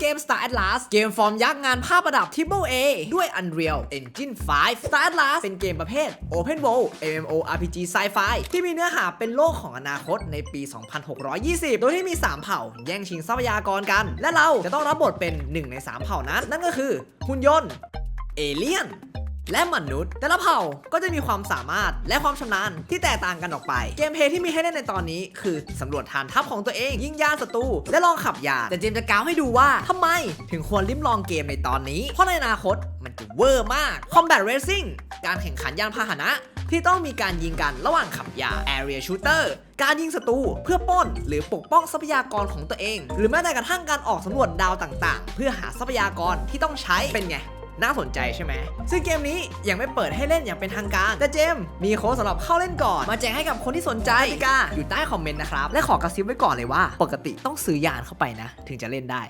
เกม Star Atlas เกมฟอร์มยักษ์งานภาพประดับ Triple A ด้วย Unreal Engine 5 Star Atlas เป็นเกมประเภท Open World MMORPG Sci-Fi ที่มีเนื้อหาเป็นโลกของอนาคตในปี 2620 โดยที่มี 3 เผ่า แย่งชิงทรัพยากรกัน และเราจะต้องรับบทเป็น 1 ใน 3 เผ่านั้น นั่นก็คือหุ่นยนต์เอเลี่ยน และมนุษย์ แต่ละเผ่าก็จะมีความสามารถและความชำนาญที่แตกต่างกันออกไป เกมเพย์ที่มีให้เล่นในตอนนี้ คือสำรวจฐานทัพของตัวเอง ยิงยานศัตรูและลองขับยานแต่เจมจะกล่าวให้ดูว่าทำไมถึงควรลิ้มลองเกมในตอนนี้ เพราะในอนาคตมันจะเวอร์มาก Combat Racing การแข่งขันยานพาหนะที่ต้องมีการยิงกันระหว่างขับยาน Area Shooter การยิงศัตรูเพื่อป้นหรือปกป้องทรัพยากรของตัวเอง หรือแม้แต่กระทั่งการออกสำรวจดาวต่างๆ เพื่อหาทรัพยากรที่ต้องใช้เป็นไง น่าสนใจใช่ไหม ซึ่งเกมนี้ยังไม่เปิดให้เล่นอย่างเป็นทางการ แต่เจมมีโค้ดสำหรับเข้าเล่นก่อน มาแจกให้กับคนที่สนใจกติกาอยู่ใต้คอมเมนต์นะครับ และขอกระซิบไว้ก่อนเลยว่า ปกติต้องซื้อยานเข้าไปนะ ถึงจะเล่นได้